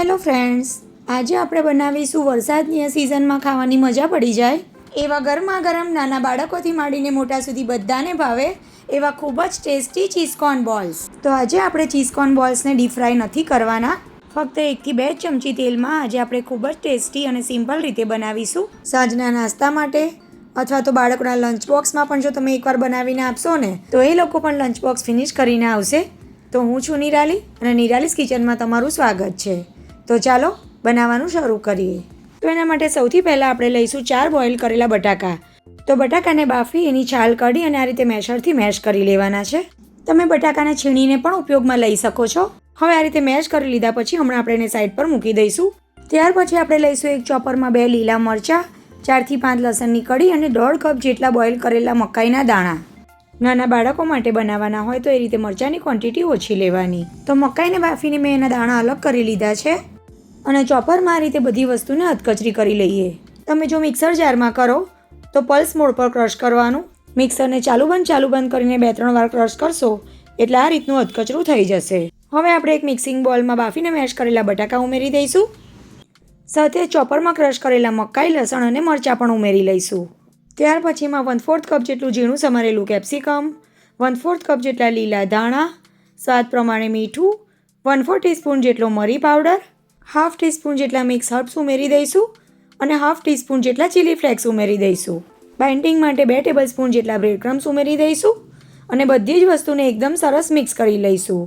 Hello friends આજે આપણે બનાવીશું વરસાદની સિઝનમાં ખાવાની મજા પડી જાય. એવા ગરમા ગરમ નાના બાળકોથી માંડીને મોટા સુધી બધાને ભાવે એવા ખૂબ જ ટેસ્ટી ચીઝકોર્ન બોલ્સ. તો આજે આપણે ચીઝકોર્ન બોલ્સને ડીપ ફ્રાય નથી કરવાના. ફક્ત એકથી બે ચમચી તેલમાં આજે આપણે ખૂબ જ ટેસ્ટી અને સિમ્પલ રીતે બનાવીશું. સાંજના નાસ્તા માટે અથવા તો બાળકોના લંચ બોક્સમાં પણ જો તમે એકવાર બનાવીને આપશો ને, તો એ લોકો પણ લંચ બોક્સ ફિનિશ કરીને આવશે. તો હું છું નિરાલી અને નિરાલીસ કિચનમાં તમારું સ્વાગત છે. તો ચાલો બનાવવાનું શરૂ કરીએ. તો એના માટે સૌથી પહેલાં આપણે લઈશું ચાર બોઇલ કરેલા બટાકા. તો બટાકાને બાફી એની છાલ કાઢી અને આ રીતે મેશરથી મેશ કરી લેવાના છે. તમે બટાકાને છીણીને પણ ઉપયોગમાં લઈ શકો છો. હવે આ રીતે મેશ કરી લીધા પછી હમણાં આપણે એને સાઈડ પર મૂકી દઈશું. ત્યાર પછી આપણે લઈશું એક ચોપરમાં બે લીલા મરચાં, ચારથી પાંચ લસણની કઢી અને દોઢ કપ જેટલા બોઇલ કરેલા મકાઈના દાણા. નાના બાળકો માટે બનાવવાના હોય તો એ રીતે મરચાંની ક્વોન્ટિટી ઓછી લેવાની. તો મકાઈને બાફીને મેં એના દાણા અલગ કરી લીધા છે. અને ચોપરમાં આ રીતે બધી વસ્તુને હથકચરી કરી લઈએ. તમે જો મિક્સર જારમાં કરો, તો પલ્સ મોડ પર ક્રશ કરવાનું. મિક્સરને ચાલુ બંધ ચાલુ બંધ કરીને બે ત્રણ વાર ક્રશ કરશો, એટલે આ રીતનું હથકચરું થઈ જશે. હવે આપણે એક મિક્સિંગ બોલમાં બાફીને મેશ કરેલા બટાકા ઉમેરી દઈશું. સાથે ચોપરમાં ક્રશ કરેલા મકાઈ, લસણ અને મરચાં પણ ઉમેરી લઈશું. ત્યાર પછી એમાં વન ફોર્થ કપ જેટલું ઝીણું સમારેલું કેપ્સિકમ વન ફોર્થ કપ જેટલા લીલા ધાણા, સ્વાદ પ્રમાણે મીઠું વન ફોર ટીસ્પૂન જેટલો મરી પાવડર હાફ ટીસ્પૂન જેટલા મિક્સ હર્બ્સ ઉમેરી દઈશું અને હાફ ટીસ્પૂન જેટલા ચીલી ફ્લેક્સ ઉમેરી દઈશું. બાઇન્ડિંગ માટે બે ટેબલ સ્પૂન જેટલા બ્રેડ ક્રમ્સ ઉમેરી દઈશું અને બધી જ વસ્તુને એકદમ સરસ મિક્સ કરી લઈશું.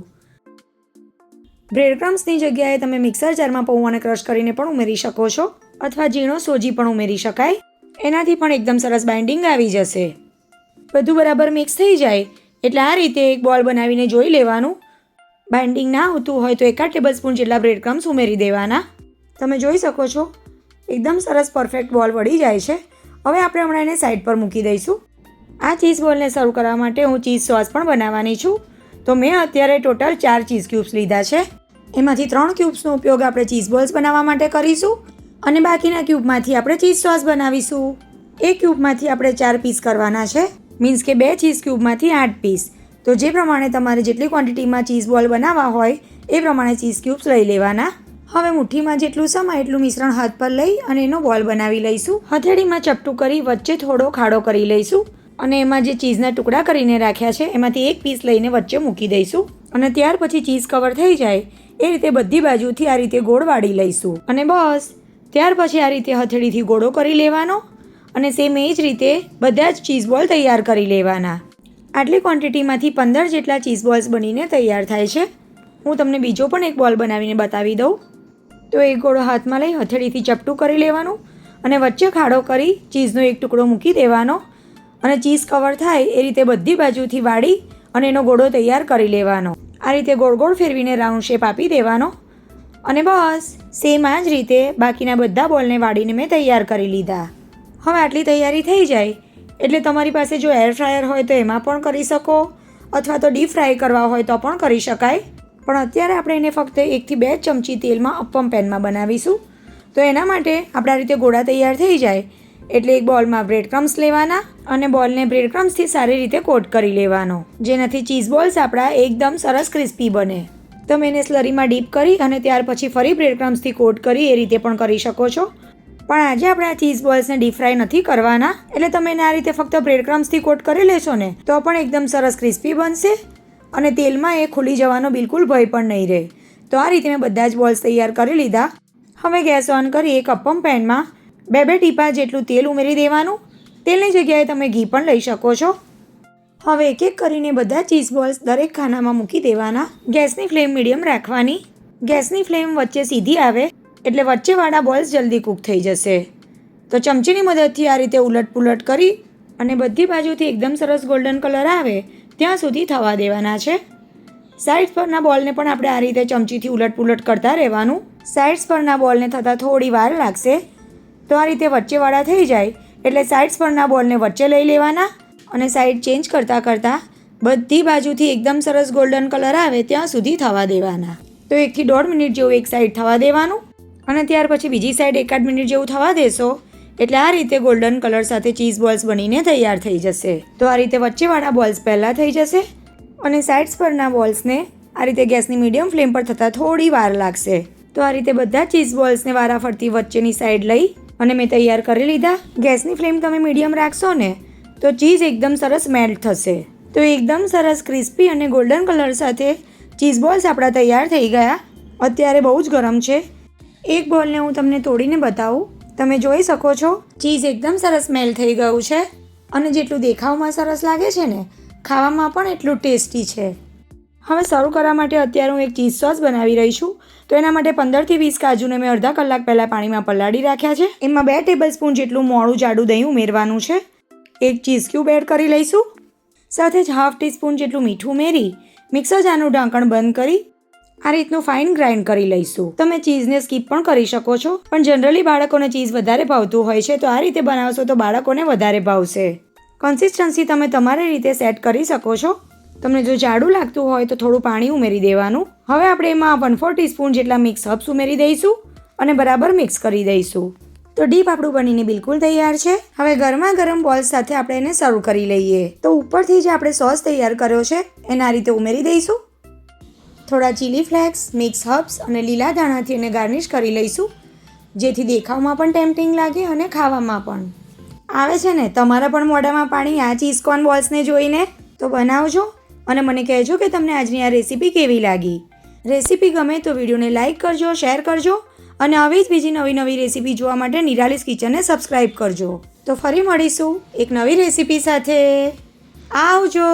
બ્રેડ ક્રમ્સની જગ્યાએ તમે મિક્સર જારમાં પૌવાને ક્રશ કરીને પણ ઉમેરી શકો છો અથવા ઝીણો સોજી પણ ઉમેરી શકાય. એનાથી પણ એકદમ સરસ બાઇન્ડિંગ આવી જશે. બધું બરાબર મિક્સ થઈ જાય એટલે આ રીતે એક બોલ બનાવીને જોઈ લેવાનું. બાઇન્ડિંગ ના હોતું હોય તો એકાદ ટેબલ સ્પૂન જેટલા બ્રેડ ક્રમ્સ ઉમેરી દેવાના. તમે જોઈ શકો છો, એકદમ સરસ પરફેક્ટ બોલ વળી જાય છે. હવે આપણે હમણાં એને સાઈડ પર મૂકી દઈશું. આ ચીઝ બોલને સર્વ કરવા માટે હું ચીઝ સોસ પણ બનાવવાની છું. તો મેં અત્યારે ટોટલ ચાર ચીઝ ક્યુબ્સ લીધા છે. એમાંથી ત્રણ ક્યુબ્સનો ઉપયોગ આપણે ચીઝ બોલ્સ બનાવવા માટે કરીશું અને બાકીના ક્યુબમાંથી આપણે ચીઝ સોસ બનાવીશું. એક ક્યુબમાંથી આપણે ચાર પીસ કરવાના છે. મીન્સ કે બે ચીઝ ક્યુબમાંથી આઠ પીસ તો જે પ્રમાણે તમારે જેટલી ક્વોન્ટિટીમાં ચીઝ બોલ બનાવવા હોય, એ પ્રમાણે ચીઝ ક્યુબ્સ લઈ લેવાના. હવે મુઠ્ઠીમાં જેટલું સમાય એટલું મિશ્રણ હાથ પર લઈ અને એનો બોલ બનાવી લઈશું. હથેળીમાં ચપટું કરી વચ્ચે થોડો ખાડો કરી લઈશું. અને એમાં જે ચીઝના ટુકડા કરીને રાખ્યા છે, એમાંથી એક પીસ લઈને વચ્ચે મૂકી દઈશું. અને ત્યાર પછી ચીઝ કવર થઈ જાય, એ રીતે બધી બાજુથી આ રીતે ગોળ વાળી લઈશું. અને બસ, ત્યાર પછી આ રીતે હથેળીથી ગોળો કરી લેવાનો. અને સેમ એ જ રીતે બધા જ ચીઝ બોલ તૈયાર કરી લેવાના. આટલી ક્વોન્ટિટીમાંથી પંદર જેટલા ચીઝ બોલ્સ બનીને તૈયાર થાય છે. હું તમને બીજો પણ એક બોલ બનાવીને બતાવી દઉં. તો એક ગોળો હાથમાં લઈ હથેળીથી ચપટું કરી લેવાનું અને વચ્ચે ખાડો કરી ચીઝનો એક ટુકડો મૂકી દેવાનો. અને ચીઝ કવર થાય એ રીતે બધી બાજુથી વાળી અને એનો ગોળો તૈયાર કરી લેવાનો. આ રીતે ગોળ ગોળ ફેરવીને રાઉન્ડ શેપ આપી દેવાનો. અને બસ સેમ આ જ રીતે બાકીના બધા બોલને વાળીને મેં તૈયાર કરી લીધા. હવે આટલી તૈયારી થઈ જાય એટલે તમારી પાસે જો એર ફ્રાયર હોય તો એમાં પણ કરી શકો, અથવા તો ડીપ ફ્રાય કરવા હોય તો પણ કરી શકાય. પણ અત્યારે આપણે એને ફક્ત એકથી બે ચમચી તેલમાં અપ્પમ પેનમાં બનાવીશું. તો એના માટે આપણા રીતે ગોળા તૈયાર થઈ જાય. એટલે એક બોલમાં બ્રેડ ક્રમ્સ લેવાના અને બોલને બ્રેડ ક્રમ્સથી સારી રીતે કોટ કરી લેવાનો. જેનાથી ચીઝ બોલ્સ આપણા એકદમ સરસ ક્રિસ્પી બને. તમે એને સ્લરીમાં ડીપ કરી અને ત્યાર પછી ફરી બ્રેડ ક્રમ્સથી કોટ કરી એ રીતે પણ કરી શકો છો. પણ આજે આપણે આ ચીઝ બોલ્સને ડીપ ફ્રાય નથી કરવાના. એટલે તમે આ રીતે ફક્ત બ્રેડ ક્રમ્સથી કોટ કરી લેશો ને, તો પણ એકદમ સરસ ક્રિસ્પી બનશે અને તેલમાં એ ખુલી જવાનો બિલકુલ ભય પણ નહીં રહે. તો આ રીતે મેં બધા જ બોલ્સ તૈયાર કરી લીધા. હવે ગેસ ઓન કરી એક અપમ પેનમાં બે બે ટીપા જેટલું તેલ ઉમેરી દેવાનું. તેલની જગ્યાએ તમે ઘી પણ લઈ શકો છો. હવે એક એક કરીને બધા ચીઝ બોલ્સ દરેક ખાનામાં મૂકી દેવાના. ગેસની ફ્લેમ મીડિયમ રાખવાની. ગેસની ફ્લેમ વચ્ચે સીધી આવે. એટલે વચ્ચેવાળા બોલ્સ જલ્દી કૂક થઈ જશે. તો ચમચીની મદદથી આ રીતે ઉલટ પુલટ કરી અને બધી બાજુથી એકદમ સરસ ગોલ્ડન કલર આવે ત્યાં સુધી થવા દેવાના છે. સાઇડ્સ પરના બોલને પણ આપણે આ રીતે ચમચીથી ઉલટ પુલટ કરતા રહેવાનું. સાઇડ્સ પરના બોલને થતાં થોડી વાર લાગશે. તો આ રીતે વચ્ચેવાળા થઈ જાય એટલે સાઇડ્સ પરના બોલને વચ્ચે લઈ લેવાના અને સાઈડ ચેન્જ કરતાં કરતાં બધી બાજુથી એકદમ સરસ ગોલ્ડન કલર આવે ત્યાં સુધી થવા દેવાના. તો એકથી દોઢ મિનિટ જેવું એક સાઈડ થવા દેવાનું. અને ત્યાર પછી બીજી સાઈડ એકાદ મિનિટ જેવું થવા દેશો. એટલે આ રીતે ગોલ્ડન કલર સાથે ચીઝ બોલ્સ બનીને તૈયાર થઈ જશે. તો આ રીતે વચ્ચેવાળા બોલ્સ પહેલાં થઈ જશે અને સાઇડ્સ પરના બોલ્સને આ રીતે ગેસની મીડિયમ ફ્લેમ પર થતાં થોડી વાર લાગશે. તો આ રીતે બધા ચીઝ બોલ્સને વારાફરતી વચ્ચેની સાઈડ લઈ અને મેં તૈયાર કરી લીધા. ગેસની ફ્લેમ તમે મીડિયમ રાખશો ને, તો ચીઝ એકદમ સરસ મેલ્ટ થશે. તો એકદમ સરસ ક્રિસ્પી અને ગોલ્ડન કલર સાથે ચીઝ બોલ્સ આપણા તૈયાર થઈ ગયા. અત્યારે બહુ જ ગરમ છે. એક બોલને હું તમને તોડીને બતાવું. તમે જોઈ શકો છો, ચીઝ એકદમ સરસ મેલ થઈ ગયું છે અને જેટલું દેખાવમાં સરસ લાગે છે ને, ખાવામાં પણ એટલું ટેસ્ટી છે. હવે શરૂ કરવા માટે અત્યારે હું એક ચીઝ સોસ બનાવી રહી છું. તો એના માટે પંદરથી વીસ કાજુને મેં અડધા કલાક પહેલાં પાણીમાં પલાળી રાખ્યા છે. એમાં બે ટેબલ સ્પૂન જેટલું મોડું જાડું દહીં ઉમેરવાનું છે. એક ચીઝ ક્યુબ એડ કરી લઈશું. સાથે જ હાફ ટીસ્પૂન જેટલું મીઠું ઉમેરી, મિક્સર જારનું ઢાંકણ બંધ કરી આ રીતનું ફાઇન ગ્રાઇન્ડ કરી લઈશું. તમે ચીઝને સ્કીપ પણ કરી શકો છો. પણ જનરલી બાળકોને ચીઝ વધારે ભાવતું હોય છે, તો આ રીતે બનાવશો તો બાળકોને વધારે ભાવશે. કન્સિસ્ટન્સી તમે તમારી રીતે સેટ કરી શકો છો. તમને જો જાડું લાગતું હોય તો થોડું પાણી ઉમેરી દેવાનું. હવે આપણે એમાં વન ફોર ટીસ્પૂન જેટલા મિક્સ હબ્સ ઉમેરી દઈશું અને બરાબર મિક્સ કરી દઈશું. તો ડીપ આપણું બનીને બિલકુલ તૈયાર છે. હવે ગરમા ગરમ બોલ્સ સાથે આપણે એને સર્વ કરી લઈએ. તો ઉપરથી જે આપણે સોસ તૈયાર કર્યો છે, એને રીતે ઉમેરી દઈશું. થોડા ચીલી ફ્લેક્સ મિક્સ હબ્સ અને લીલા ધાણાથી એને ગાર્નિશ કરી લઈશું. જેથી દેખાવમાં પણ ટેમ્પટિંગ લાગે અને ખાવામાં પણ. આવે છે ને, તમારા પણ મોઢામાં પાણી આ ચીઝ બોલ્સને જોઈને? તો બનાવજો અને મને કહેજો કે તમને આજની આ રેસીપી કેવી લાગી. રેસીપી ગમે તો વિડીયોને લાઇક કરજો શેર કરજો અને આવી જ બીજી નવી નવી રેસીપી જોવા માટે નિરાલિસ કિચનને સબસ્ક્રાઈબ કરજો. તો ફરી મળીશું એક નવી રેસીપી સાથે. આવજો!